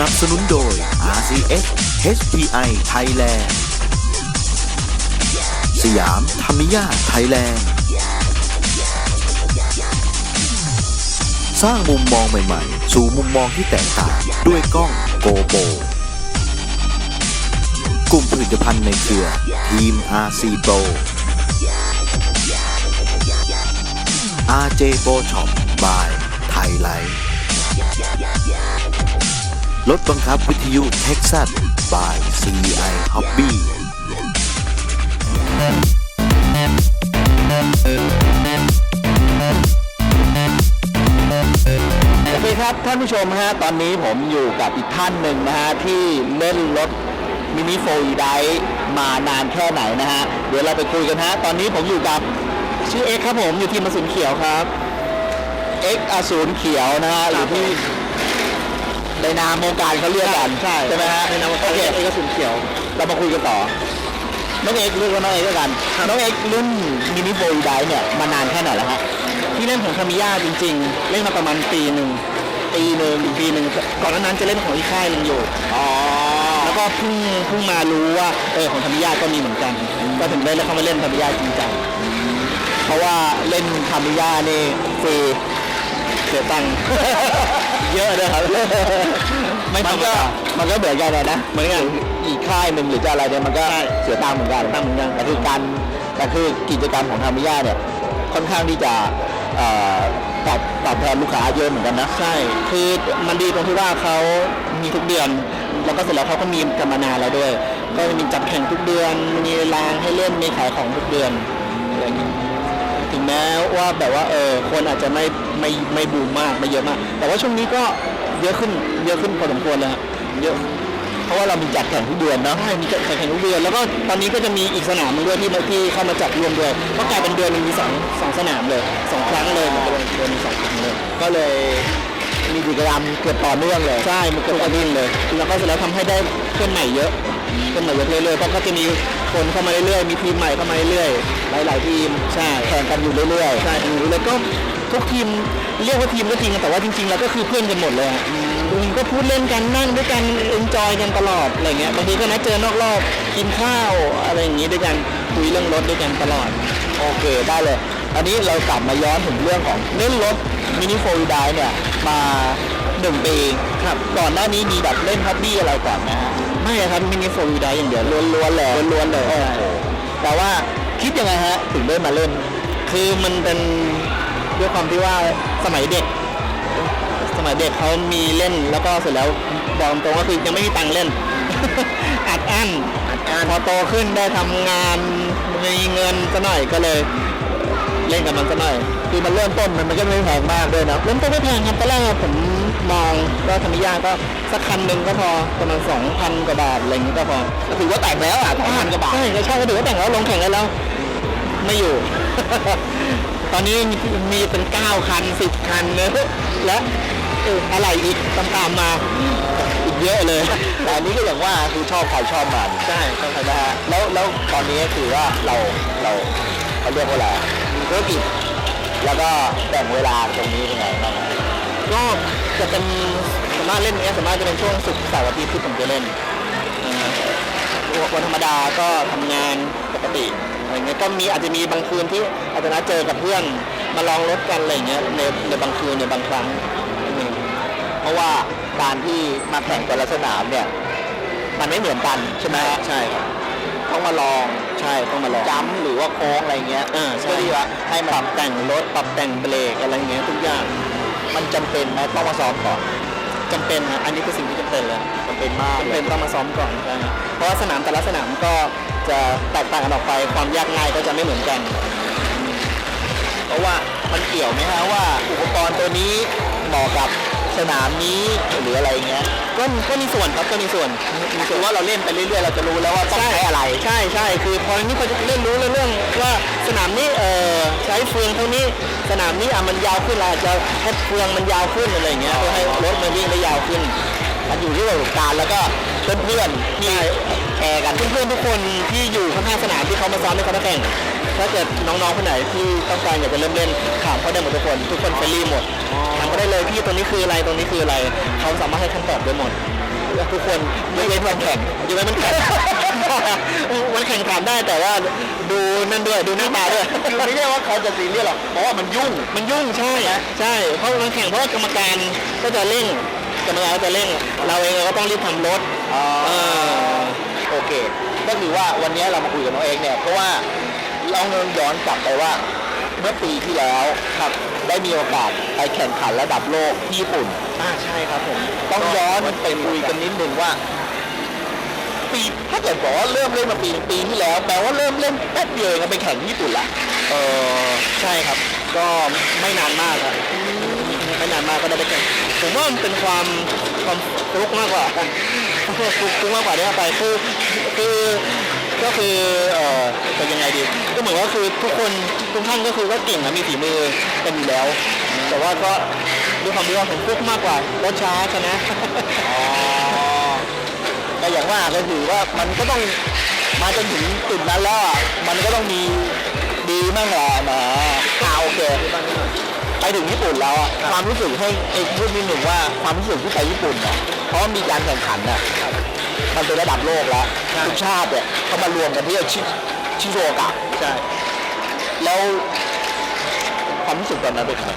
นับสนุนโดย RCS HPI Thailand สยามธรรมิยาไทยแลนด์ สร้างมุมมองใหม่ๆ สู่มุมมองที่แตกต่างด้วยกล้องโกโปกลุ่มผลิตภัณฑ์ในเครือ ทีม RC Pro RJ Pro Shop by รถบังคับวิทยุเท็กซัส by CI Hobby สวัสดีครับท่านผู้ชมฮะตอนนี้ผมอยู่กับอีกท่านหนึ่งนะฮะที่เล่นรถมินิโฟล์ไดมานานแค่ไหนนะฮะ เดี๋ยวเราไปคุยกันฮะ ตอนนี้ผมอยู่กับชื่อเอ็กครับผมอยู่ที่มอสูรเขียวครับเอ็กอสูรเขียวนะฮะอยู่ที่ ในนามวงการเขาเรียกกันใช่ใช่ไหมฮะในนามวงการเอ็กอสูรเขียว เรามาคุยกันต่อ น้องเอ็กเรียกว่าน้องเอ็กแล้วกัน น้องเอ็กรุ่นมินิโฟล์ไดเนี่ยมานานแค่ไหนแล้วฮะที่เล่นของคามิยาจริง ๆ เล่นมาประมาณปีหนึ่งปีหนึ่งปีหนึ่งก่อนหน้านั้นจะเล่นของอีกค่ายหนึงอยู่อ๋อแล้วก็เพิ่งเพิ่งมารู้ว่าเออของคามิยาก็มีเหมือนกัน ก็ถึงได้เข้ามาเล่นคามิยาจริงจังเพราะว่าเล่นคามิยานี่ฟรี เสียตังค์ เยอะเลยครับ ไม่ธรมันรมก็ดามันก็เหมือนกันเลยนะเหมือนกันอีกค่ายหนึ่งหรือจะอะไรเนี่ยมันก็ใช่เสียตังค์เหมือนกันตังค์เหมือนกันแต่คือการแต่คือกิจกรรมของคามิยาเนี่ยค่อนข้างที่จะเอ่อตอบตอบแทนลูกค้าเยอะเหมือนกันนะใช่คือมันดีตรงที่ว่าเขามีทุกเดือน แล้วก็เสร็จแล้วเขาก็มีกันมานานแล้วด้วย ก็จะมีจัดแข่งทุกเดือนมีรางให้เล่นมีขายของทุกเดือนอะไรอย่างเงี้ย ถึงแม้ว่าแบบว่าเออคนอาจจะไม่ไม่ไม่บูมมากไม่เยอะมาก แต่ว่าช่วงนี้ก็เยอะขึ้นเยอะขึ้นพอสมควรเลยครับเยอะเพราะว่าเรามีจัดแข่งทุกเดือนเนาะใช่มีจัดแข่งทุกเดือนแล้วก็ตอนนี้ก็จะมีอีกสนามหนึงด้วยที่มาที่เข้ามาจัดรวมด้วยก็กลายเป็นเดือนหนึงมีสองสองสนามเลยสองครั้งเลยเหมือนกันเดือนมีสองครั้งเลย ก็เลยมีกิจกรรมเกือบต่อเนื่องเลยใช่มันเกิดกระดิ่งเลย แล้วก็เสร็จแล้วทำให้ได้เพื่อนใหม่เยอะเพื่อนใหม่เยอะเรื่อยๆเพราะก็จะมี คนเข้ามาเรื่อยๆ มีทีมใหม่เข้ามาเรื่อยหลายๆทีมๆใช่แข่งกันอยู่เรื่อยใช่แล้วก็ทุกทีมเรียกว่าทีมก็จริงแต่ว่าจริงๆ แล้วก็คือเพื่อนกันหมดเลยอะอืมก็พูดเล่นกันนั่งด้วยกันเอนจอยกันตลอดอะไรเงี้ย บางทีก็นัดเจอนอกรอบกินข้าวอะไรอย่างงี้ด้วยกันคุยเรื่องรถด้วยกันตลอดๆโอเคได้เลย อันนี้เรากลับมาย้อนถึงเรื่องของเล่นรถมินิโฟล์ไดเนี่ยมา หนึ่งปีครับก่อนหน้านี้มีแบบเล่นฮับบี้อะไรก่อนนะฮะไม่อะครับมินิโฟล์ได้อย่างเดียวล้วนๆเลยล้วนๆเลยโอ้โหแต่ว่าคิดยังไงฮะถึงได้มาเล่น คือมันเป็นด้วยความที่ว่าสมัยเด็ก สมัยเด็กเขามีเล่นแล้วก็เสร็จแล้วบอกตรงๆก็คือยังไม่มีตังค์เล่นอัดอั้นพอโตขึ้นได้ทำงานมีเงินซะหน่อยก็เลย เล่นกับมันซะหน่อยคือมันเริ่มต้นมันมันก็ไม่แพงมากด้วยนะเริ่มต้นไม่แพงครับตอนแรกผม มองก็ธรรมยาก็สักคันหนึ่งก็พอประมาณสองพันกว่าบาทอะไรอย่างนี้ก็พอก็ถือว่าแต่งแล้วอะสองพันกว่าบาทใช่ก็ใช่ก็ถือว่าแต่งแล้วลงแข่งได้แล้ว ไม่อยู่ ตอนนี้มีมีเป็นเก้าคันสิบคันเนอะและเอออะไรอีกตามๆมาอีกเยอะเลยแต่อันนี้ก็อย่างว่าคือชอบใครชอบมันใช่ก็ใช่ไหมฮะแล้วแล้วตอนนี้คือว่าเราเราเขาเรียกว่าอะไรมีธุรกิจแล้วก็แบ่งเวลาตรงนี้ยังไงบ้าง ฮะก็จะเป็นสามารถเล่นเนี้ยสามารถจะเป็นช่วงศุกร์เสาร์อาทิตย์ที่ผมจะเล่นอ่าวันธรรมดาก็ทำงานปกติอะไรเงี้ยก็มีอาจจะมีบางคืนที่อาจจะนัดเจอกับเพื่อนมาลองรถกันอะไรเงี้ยในในบางคืนในบางครั้งอืมเพราะว่าการที่มาแข่งแต่ละสนามเนี่ยมันไม่เหมือนกันใช่ไหมฮะใช่ครับต้องมาลองใช่ต้องมาลองจัมป์หรือว่าโค้งอะไรเงี้ยอ่าใช่เพื่อที่ว่าให้ปมันรับแต่งรถปรับแต่งเบรกอะไรเงี้ยทุกอย่าง มันจำเป็นไหมต้องมาซ้อมก่อนจำเป็นฮะอันนี้คือสิ่งที่จำเป็นเลยจำเป็นมากจำเลเป็ยนต้องมาซ้อมก่อนใช่ครับเพราะว่าสนามแต่ละสนามก็จะแตกต่างกันออกไปความยากง่ายก็จะไม่เหมือนกัน เพราะว่ามันเกี่ยวไหมฮะว่าอุปกรณ์ตัวนี้เหมาะกับ สนามนี้หรืออะไรเงี้ยก็ก็มีส่วนครับก็มีส่วนมีส่ถืวนอว่าเราเล่นไปเรื่อยๆเราจะรู้แล้วว่าต้องใช้อะไร ใช่ใช่คือพอนี้เขาจะเล่นรู้เรื่องว่าสนามนี้เออใช้เฟืองเท่านี้สนามนี้อะมันยาวขึ้นเราอาจจะให้เฟืองมันยาวขึ้นอะไรอย่างเงี้ยเพื่อให้รถมันวิ่งได้ยาวขึ้นมันอยู่ที่ประสบการณ์แล้วก็เพื่อนๆที่แชร์กันเพื่อนๆทุกคนที่อยู่ข้างๆสนามที่เขามาซ้อมในเขามาแข่ง ถ้าเกิดน้องๆคนไหนที่ต้องการอยากจะเริ่มเล่นถามเขาได้หมดทุกคนทุกคนเฟรนลี่หมดถามเขาได้เลยพี่ตรงนี้คืออะไรตรงนี้คืออะไรเขาสามารถให้คำตอบได้หมดทุกคนยกเว้นวันแข่งยกเว้นมันแข่งมันแข่งขันได้แต่ว่าดูนั่นด้วยดูหน้าตาด้วยคือไม่ใช่ว่าเขาจะซีเรียสหรอกเพราะว่ามันยุ่งมันยุ่งใช่ใช่เพราะมันแข่งเพราะว่ากรรมการก็จะเร่งกรรมการก็จะเร่ง เราเองเราก็ต้องรีบทำรถอ๋อเออโอเค ก็คือว่าวันนี้เรามาคุยกับน้องเองเนี่ยเพราะว่า เราเงินย้อนกลับไปว่า เมื่อปีที่แล้วครับได้มีโอกาสไปแข่งขันระดับโลกที่ญี่ปุ่น อ่าใช่ครับผมต้องย้อนไปคุยกันนิดนึงว่า ปีถ้าเกิดบอกว่าเริ่มเล่นมาปีปีที่แล้วแปลว่าเริ่มเล่นแป๊บเดียวเองก็ไปแข่งที่ญี่ปุ่นละเออใช่ครับ ก็ไม่นานมากครับไม่นานมากก็ได้ไปแข่งผมว่ามันเป็นความความฟลุกมากกว่าฟลุกฟลุกมากกว่าที่เอาไปคือคือ ก็คือเอ่อจะยังไงดี ก็เหมือนว่าคือทุกคนทุกท่านก็คือก็เก่งนะมีฝีมือกันอยู่แล้ว แต่ว่าก็ด้วยความที่ว่าผมฟลุกมากกว่ารถช้าชนะ แต่อย่างว่าก็คือว่ามันก็ต้องมาจนถึงจุดนั้นแล้วอะมันก็ต้องมีดีมั่งแหละแหมอ่าโอเคไปถึงญี่ปุ่นแล้วอะความรู้สึกให้เอกพูดนิดหนึ่งว่าความรู้สึกที่ไปญี่ปุ่นเนี่ย เพราะว่ามีการแข่งขันน่ะมันเป็นระดับโลกแล้วทุกชาติเนี่ยเขามารวมกันที่ชิชิโซโอกะใช่ แล้วความรู้สึกตอนนั้นเป็นไง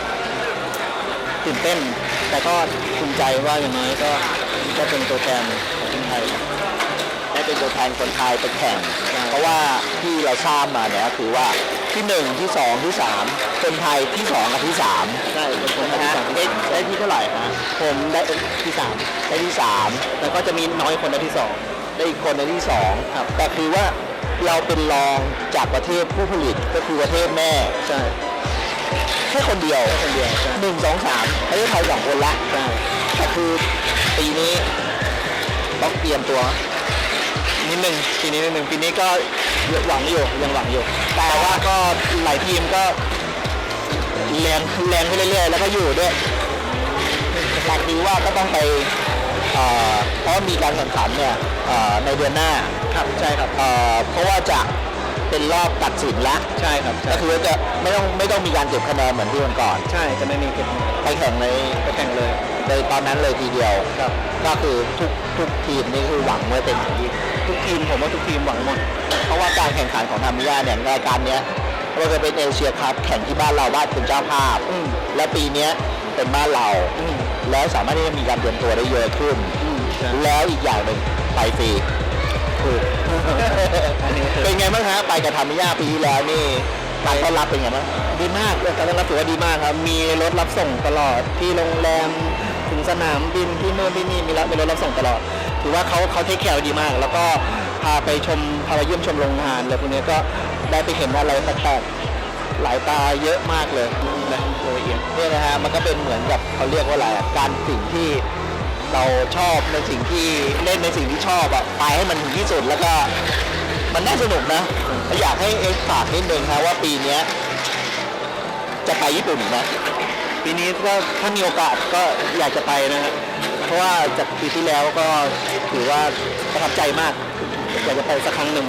ตื่นเต้น แต่ก็ภูมิใจว่าอย่างน้อยก็ก็เป็นตัวแทนของคนไทย ได้เป็นตัวแทนคนไทยไปแข่ง ใช่ เพราะว่าที่เราทราบมาเนี่ยก็คือว่า ที่หนึ่งที่สองที่สามคนไทยที่สองกับที่สามใช่เป็นคนนะที่ฮะสามได้ได้ที่เท่าไหร่ฮะผมได้ที่สามได้ที่สามแต่ก็จะมีน้อยคนได้ที่สองได้อีกคนในที่สองครับแต่คือว่าเราเป็นรองจากประเทศผู้ผลิตก็คือประเทศแม่ใช่แค่คนเดียวคนเดียวใช่หนึ่งสองสามประเทศไทยสองคนละใช่แต่คือปีนี้ต้องเตรียมตัว นิดหนึ่งปีนี้นิดหนึ่งปีนี้ก็หวังอยู่ยังหวังอยู่ แต่ว่าก็หลายทีมก็แรงแรงขึ้นเรื่อยๆ แล้วก็อยู่ด้วยหลักคือว่าก็ต้องไปเอ่อเพราะมีการแข่งขันเนี่ยเอ่อในเดือนหน้าครับใช่ครับเอ่อเพราะว่าจะ เป็นรอบตัดสินละใช่ครับใช่ก็คือว่าจะไม่ต้องไม่ต้องมีการเก็บคะแนนเหมือนที่วันก่อน ใช่จะไม่มีเก็บไปแข่งในไปแข่งเลยในตอนนั้นเลยทีเดียว ครับ ก็คือทุกทุกทีมนี่คือหวังไว้เต็มที่ทุกทีมผมว่าทุกทีมหวังหมด เพราะว่าการแข่งขันของทามิยาเนี่ยรายการเนี้ยเราจะเป็นเอเชียคัพแข่งที่บ้านเราบ้านเป็นเจ้าภาพ อืม และปีเนี้ยเป็นบ้านเรา อืมแล้วสามารถที่จะมีการเตรียมตัวได้เยอะขึ้น อืมใช่แล้วอีกอย่างหนึ่งไปฟรี ถูกอันนี้คือเป็นไงบ้างฮะไปกับทามิยาปีที่แล้วนี่การต้อนรับเป็นไงบ้างดีมากการต้อนรับถือว่าดีมากครับ มีรถรับส่งตลอดที่โรงแรมถึงสนามบินที่โน่นที่นี่มีรถมีรถรับส่งตลอด ถือว่าเขาเขาเทคแคร์ดีมาก แล้วก็พาไปชมพาไปเยี่ยมชมโรงงานอะไรพวกนี้ก็ได้ไปเห็นอะไรแปลกๆหลายตาเยอะมากเลยนะโดยละเอียดเนี่ยนะฮะมันก็เป็นเหมือนกับเขาเรียกว่าอะไรอะการสิ่งที่ เราชอบในสิ่งที่เล่นในสิ่งที่ชอบอะไปให้มันถึงที่สุดแล้วก็มันน่าสนุกนะอยากให้เอ็กซ์ฝากนิดนึงครับว่าปีเนี้ยจะไปญี่ปุ่นไหมปีนี้ก็ถ้ามีโอกาสก็อยากจะไปนะฮะเพราะว่าจากปีที่แล้วก็ถือว่าประทับใจมากอยากจะไปสักครั้งหนึ่ง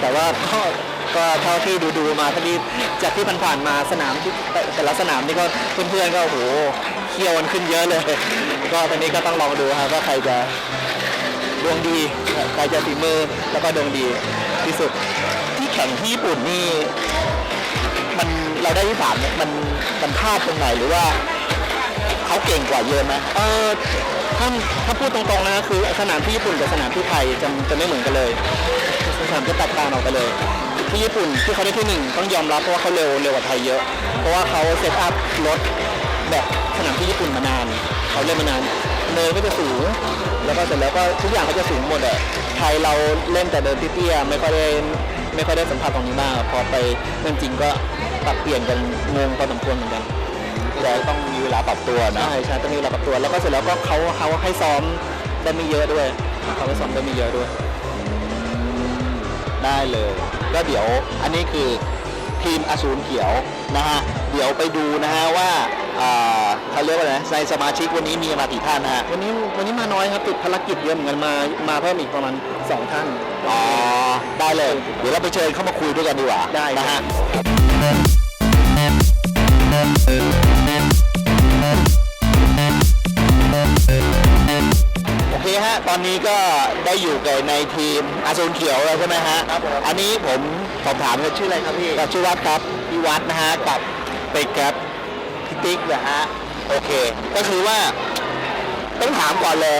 แต่ว่าก็ ก็เท่าที่ดูดูๆมาทที่จากที่ผ่านๆมาสนามที่แต่ละสนามนี่ก็เพื่อนๆก็โอ้โหเคี่ยวกันขึ้นเยอะเลย ก็ตอนนี้ก็ต้องลองดูครับว่าใครจะดวงดีใครจะฝีมือแล้วก็ดวงดีที่สุด ที่แข่งที่ญี่ปุ่นนี่มันเราได้ที่สามเนี่ยมันมันพลาดตรงไหนหรือว่าเขาเก่งกว่าเยอะไหมเออถ้าถ้าพูดตรงๆนะคือสนามที่ญี่ปุ่นกับสนามที่ไทยจะจะไม่เหมือนกันเลยสนามจะแตกต่างออกไปเลย ที่ญี่ปุ่นที่เขาได้ที่หนึ่งต้องยอมรับเพราะว่าเขาเร็วเร็วกว่าไทยเยอะ เพราะว่าเขาเซตอัพรถแบบสนามที่ญี่ปุ่นมานาน เขาเล่นมานานเนินก็จะสูง แล้วก็เสร็จแล้วก็ทุกอย่างเขาจะสูงหมดอะไทยเราเล่นแต่เดินเตี้ยๆไม่ค่อยได้ไม่ค่อยได้สัมผัสตรงนี้มากพอไปเล่นจริงก็ปรับเปลี่ยนกันงงพอสมควรเหมือนกันแต่ต้องมีเวลาปรับตัวนะใช่ใช่ต้องมีเวลาปรับตัว แล้วก็เสร็จแล้วก็เขาเขาให้ซ้อมได้ไม่เยอะด้วยเขาให้ซ้อมได้ไม่เยอะด้วยได้เลย ก็เดี๋ยวอันนี้คือทีมอสูรเขียวนะฮะเดี๋ยวไปดูนะฮะว่าอ่าเขาเรียกว่าอะไรนะในสมาชิกวันนี้มีมากี่ท่านนะฮะวันนี้วันนี้มาน้อยครับติดภารกิจเยอะเหมือนกันมามาเพิ่มอีกประมาณสองท่านอ๋อได้เลย เดี๋ยวเราไปเชิญเข้ามาคุยด้วยกันดีกว่าได้นะฮะ ตอนนี้นี้ก็ได้อยู่กับในทีมอาซูนเขียวแล้วใช่ไหมฮะครับอันนี้ผมสอบถามเลยชื่ออะไรครับพี่ชื่อวัดครับพี่วัดนะฮะกับติ๊กครับพี่ติ๊กนะฮะโอเค ก็คือว่าต้องถามก่อนเลย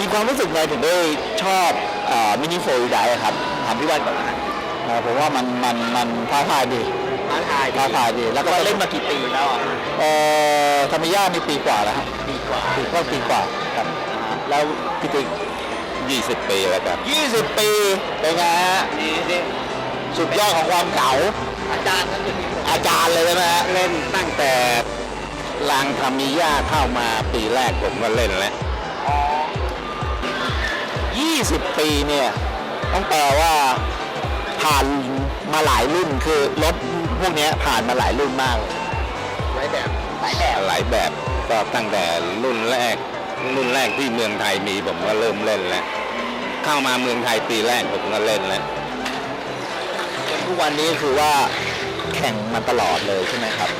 มีความรู้สึกไงถึงได้ชอบมินิโฟล์ไดครับถามพี่วัดก่อนนะฮะผมว่ามันมันมันท้าทายดีท้าทายท้าทายดีแล้วก็เล่นมากี่ปีแล้วอะเอ่อธรรมิยามีปีกว่าแล้วครับปีกว่าปีก็ปีกว่าครับ แล้วพี่ติ๊ก20 ปีแล้วครับ20 ปีเป็นไงฮะสุดยอดของความเก๋าอาจารย์อาจารย์เลยใช่ไหมฮะเล่นตั้งแต่ลางธรรมิยาเข้ามาปีแรกผมก็เล่นแล้ว20 ปีเนี่ยต้องแปลว่าผ่านมาหลายรุ่นคือรถพวกเนี้ยผ่านมาหลายรุ่นมากเลย หลายแบบหลายแบบ หลายแบบก็ตั้งแต่รุ่นแรก รุ่นแรกที่เมืองไทยมีผมก็เริ่มเล่นแล้ว เข้ามาเมืองไทยปีแรกผมก็เล่นแล้วจนทุกวันนี้คือว่าแข่งมาตลอดเลยใช่ไหมครับ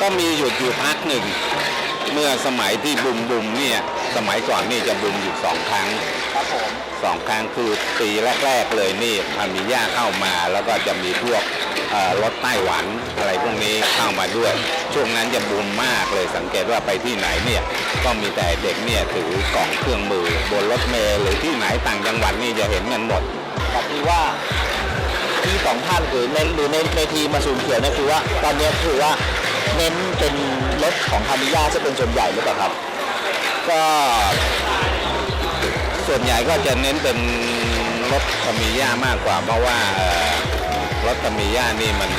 ก็มีหยุดอยู่พักหนึ่ง เมื่อสมัยที่บุมบุมเนี่ย สมัยก่อนนี่จะบุมอยู่สองครั้งครับผมสองครั้งคือปีแรกๆเลยนี่พามิย่าเข้ามาแล้วก็จะมีพวกเอ่อรถไต้หวันอะไรพวกนี้เข้ามาด้วย ช่วงนั้นจะบูมมากเลยสังเกตว่าไปที่ไหนเนี่ยก็มีแต่เด็กเนี่ยถือกล่องเครื่องมือ บนรถเมล์หรือที่ไหนต่างจังหวัดนี่จะเห็นกันหมดแต่คือว่าที่สองท่านหรือในหรือในในทีมมาสูนเขียวเนี่ยคือว่า ตอนนี้คือว่าเน้นเป็นรถของคามิยาจะเป็นส่วนใหญ่หรือเปล่าครับ ก็ส่วนใหญ่ก็จะเน้นเป็นรถคามิย่ามากกว่า เพราะว่าเอ่อรถคามิย่านี่มัน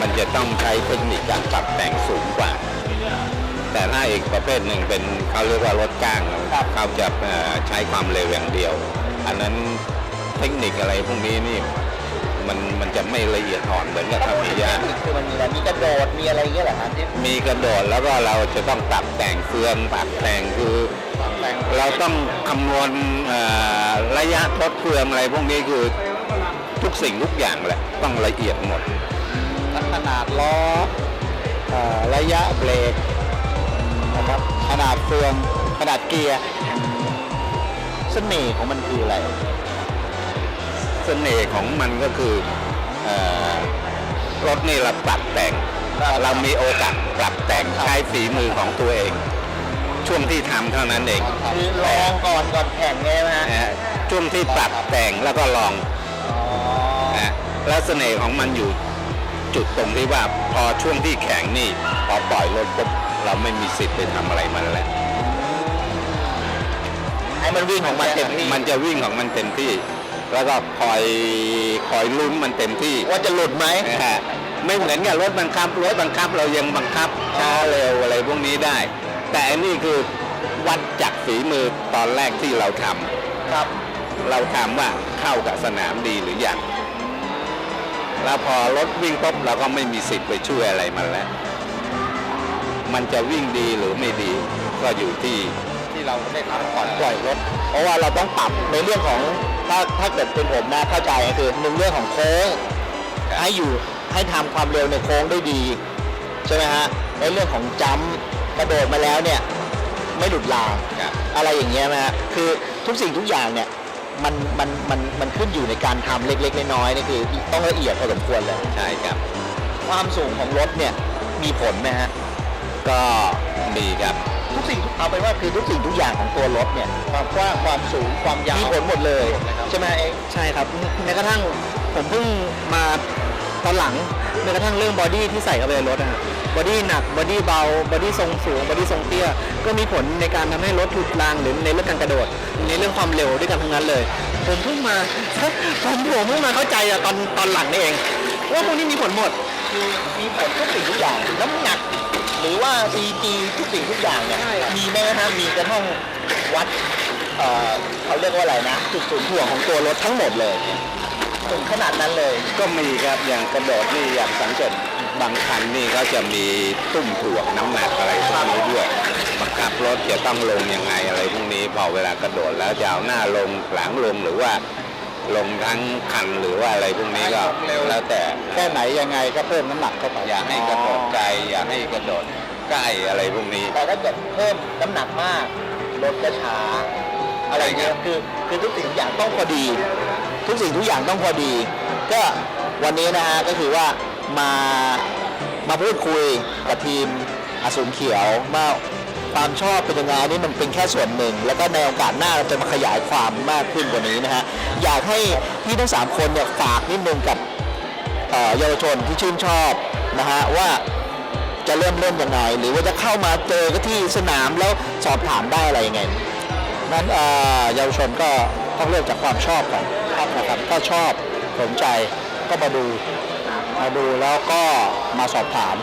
มันจะต้องใช้เทคนิคการปรับแต่งสูงกว่า แต่ถ้าอีกประเภทหนึ่งเป็นเขาเรียกว่ารถก้างเขาจะเอ่อใช้ความเร็วอย่างเดียว อันนั้นเทคนิคอะไรพวกนี้นี่มันมันจะไม่ละเอียดอ่อนเหมือนกับคามิย่าคือมันมีอะไรมีกระโดดมีอะไรอย่างเงี้ยเหรอครับที่มีกระโดดแล้วก็เราจะต้องปรับแต่งเฟืองปรับแต่งคือแต่งเราต้องคำนวณเอ่อระยะทดเฟืองอะไรพวกนี้คือทุกสิ่งทุกอย่างแหละต้องละเอียดหมดทั้งข นาดล้อเอ่อระยะเบรกนะครับขนาดเฟืองขนาดเกียร์เสน่ห์ของมันคืออะไรเสน่ห์ของมันก็คือเอ่อรถนี่เราปรับแต่ง เรามีโอกาสปรับแต่งใช้ฝีมือของตัวเอง ช่วงที่ทำเท่านั้นเองคือลองก่อนก่อนแข่งไงนะฮะนะฮะช่วงที่ปรับแต่งแล้วก็ลองอ๋อนะแล้วเสน่ห์ของมันอยู่ จุดตรงที่ว่าพอช่วงที่แข่งนี่พอปล่อยรถปุ๊บเราไม่มีสิทธิ์ไปทำอะไรมันแล้วให้มันวิ่งของมันเต็มที่มันจะวิ่งของมันเต็มที่ แล้วก็คอยคอยลุ้นมันเต็มที่ว่าจะหลุดไหมนะฮะไม่เหมือนกับรถบังคับรถบังคับเรายังบังคับช้าเร็วอะไรพวกนี้ได้ แต่อันนี้คือวัดจากฝีมือตอนแรกที่เราทำครับ เราทำว่าเข้ากับสนามดีหรือยัง แล้วพอรถวิ่งปุ๊บเราก็ไม่มีสิทธิ์ไปช่วยอะไรมันแล้ว มันจะวิ่งดีหรือไม่ดีก็อยู่ที่ที่เราได้ทำก่อนปล่อยรถ เพราะว่าเราต้องปรับในเรื่องของถ้าถ้าเกิดเป็นผมนะเข้าใจก็คือหนึ่งเรื่องของโค้งให้อยู่ให้ทำความเร็วในโค้งได้ดีใช่ไหมฮะในเรื่องของจัมป์กระโดดมาแล้วเนี่ยไม่หลุดรางครับอะไรอย่างเงี้ยนะฮะคือทุกสิ่งทุกอย่างเนี่ย มันมันมันมันขึ้นอยู่ในการทำเล็กๆน้อยๆนี่คือต้องละเอียดพอสมควรเลย ใช่ครับ ความสูงของรถเนี่ยมีผลไหมฮะ ก็มีครับ ทุกสิ่งทุกเอาไปนว่าคือทุกสิ่งทุกอย่างของตัวรถเนี่ยความกว้างความสูงความยาวมีผลหมดเลย ใช่ไหมเอง ใช่ครับแม้กระทั่งผมเพิ่งมา ตอนหลังแม้กระทั่งเรื่องบอดี้ที่ใส่เข้าไปในรถนะฮะบอดี้หนักบอดี้เบาบอดี้ทรงสูงบอดี้ทรงเตี้ยก็มีผลในการทำให้รถถูกรางหรือในเรื่องการกระโดด ในเรื่องความเร็วด้วยกันทั้งนั้นเลย ผมเพิ่งมาผมผมเพิ่งมาเข้าใจอะตอนตอนหลังนี่เองว่าพวกนี้มีผลหมดคือมีผลทุกสิ่งทุกอย่างน้ำหนัก หรือว่า CG ทุกสิ่งทุกอย่างเนี่ยใช่ครับมีไหมฮะมีกระทั่งวัดเอ่อเขาเรียกว่าอะไรนะ จุดศูนย์ถ่วงของตัวรถทั้งหมดเลย ถึงขนาดนั้นเลย ก็มีครับอย่างกระโดดนี่อย่างสังเกตบางคันนี่เขาจะมีตุ้มถ่วงน้ำหนักอะไรพวกนี้ด้วยบังคับรถจะต้องลงยังไงอะไรพวกนี้พอเวลากระโดดแล้วจะเอาหน้าลงหลังลงหรือว่าลงทั้งคันหรือว่าอะไรพวกนี้ก็แล้วแต่แค่ไหนยังไงก็เพิ่มน้ำหนักเข้าไปอย่าให้กระโดดไกลอย่าให้กระโดดใกล้อะไรพวกนี้ แต่ถ้าเกิดเพิ่มน้ำหนักมากรถก็ช้าอะไรเงี้ยคือคือทุกสิ่งทุกอย่างต้องพอดี ทุกสิ่งทุกอย่างต้องพอดี ก็วันนี้นะฮะก็คือว่ามามาพูดคุยกับทีมอสูรเขียวว่าความชอบเป็นยังไงอันนี่มันเป็นแค่ส่วนหนึ่ง แล้วก็ในโอกาสหน้าเราจะมาขยายความมากขึ้นกว่านี้นะฮะอยากให้พี่ทั้งสามคนเนี่ยฝากนิดนึงกับเยาวชนที่ชื่นชอบนะฮะว่าจะเริ่มเล่นยังไง หรือว่าจะเข้ามาเจอกันที่สนามแล้วสอบถามได้อะไรยังไงนั้นเออเยาวชนก็ต้องเริ่มจากความชอบก่อน นะครับถ้าชอบสนใจก็มาดูมาดูแล้วก็มาสอบถาม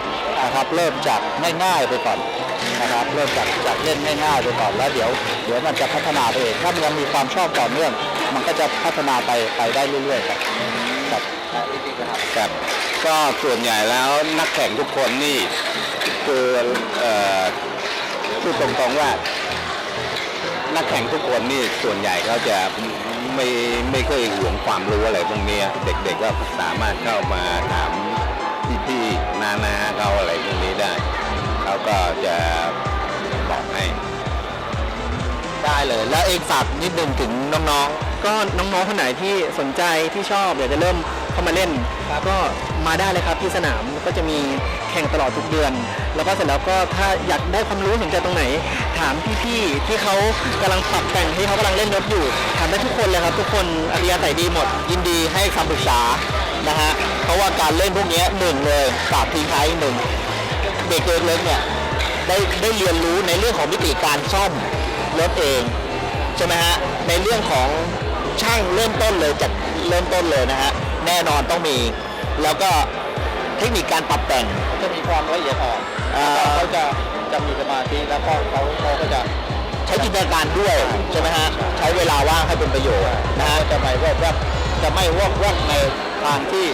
นะครับเริ่มจากง่ายๆไปก่อนนะครับเริ่มจากจากเล่นง่ายๆไปก่อนแล้วเดี๋ยวเดี๋ยวมันจะพัฒนาไปเองถ้ามันยังมีความชอบต่อเนื่อง มันก็จะพัฒนาไปไปได้เรื่อยๆครับครับครับก็ส่วนใหญ่แล้วนักแข่งทุกคนนี่คือพูดตรงๆว่า นักแข่งทุกคนนี่ส่วนใหญ่เขาจะไม่ไม่เคยหวงความรู้อะไรพวกเนี้ยเด็กๆก็สามารถเข้ามาถามพี่ๆนาๆเขาอะไรพวกนี้ได้เขาก็จะบอกให้ ได้เลย แล้วเองฝากนิดนึงถึงน้องก็น้องๆคนไหนที่สนใจที่ชอบอยากจะเริ่มเข้ามาเล่นก็ มาได้เลยครับที่สนามก็จะมีแข่งตลอดทุกเดือน แล้วก็เสร็จแล้วก็ถ้าอยากได้ความรู้สนใจตรงไหน ถามพี่ๆที่เขากำลังปรับแต่งที่เขากำลังเล่นรถอยู่ ถามได้ทุกคนเลยครับ ทุกคนอัธยาศัยดีหมด ยินดีให้คำปรึกษานะฮะเพราะว่าการเล่นพวกนี้หนึ่งเลยฝากทิ้งท้ายหนึ่งเด็กเล็กๆเนี่ยได้ได้เรียนรู้ในเรื่องของวิธีการซ่อมรถเองใช่ไหมฮะในเรื่องของช่างเริ่มต้นเลยจากเริ่มต้นเลยนะฮะแน่นอนต้องมี แล้วก็เทคนิคการปรับแต่ง จะมีความละเอียดอ่อนอ่าเขาจะจะมีสมาธิแล้วก็เขาเขาก็จะใช้จินตนาการด้วยใช่ไหมฮะใช้เวลาว่างให้เป็นประโยชน์นะฮะจะไม่วอกแวกจะไม่วอกแวกในทางที่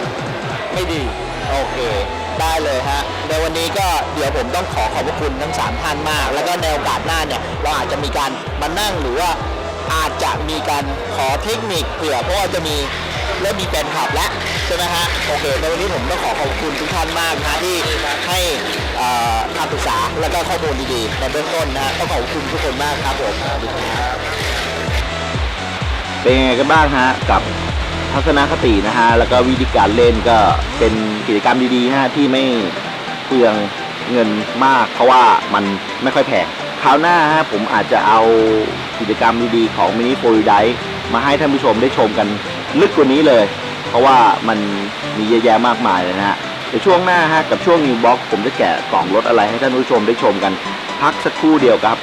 ไม่ดี โอเค ได้เลยฮะในวันนี้ก็เดี๋ยวผมต้องขอขอบพระคุณทั้งสามท่านมาก แล้วก็ในโอกาสหน้าเนี่ยเราอาจจะมีการมานั่งหรือว่าอาจจะมีการขอเทคนิคเผื่อเพราะว่าจะมี เริ่มมีแฟนคลับแล้วใช่ไหมฮะโอเคในวันนี้ผมต้องขอขอบคุณทุกท่านมากนะที่ให้คำปรึกษาแล้วก็ข้อมูลดีๆในเบื้องต้นนะฮะต้องขอบคุณทุกคนมากครับผมเป็นยังไงกันบ้างฮะกับทัศนคตินะฮะแล้วก็วิธีการเล่นก็เป็นกิจกรรมดีๆฮะที่ไม่เปลืองเงินมาก เพราะว่ามันไม่ค่อยแพงคราวหน้าฮะผมอาจจะเอากิจกรรมดีๆของมินิโฟลไดมาให้ท่านผู้ชมได้ชมกัน ลึกกว่านี้เลย เพราะว่ามันมีเยอะแยะมากมายเลยนะฮะในช่วงหน้าฮะกับช่วงนิวบ็อกผมจะแกะกล่องรถอะไรให้ท่านผู้ชมได้ชมกัน พักสักครู่เดียวครับ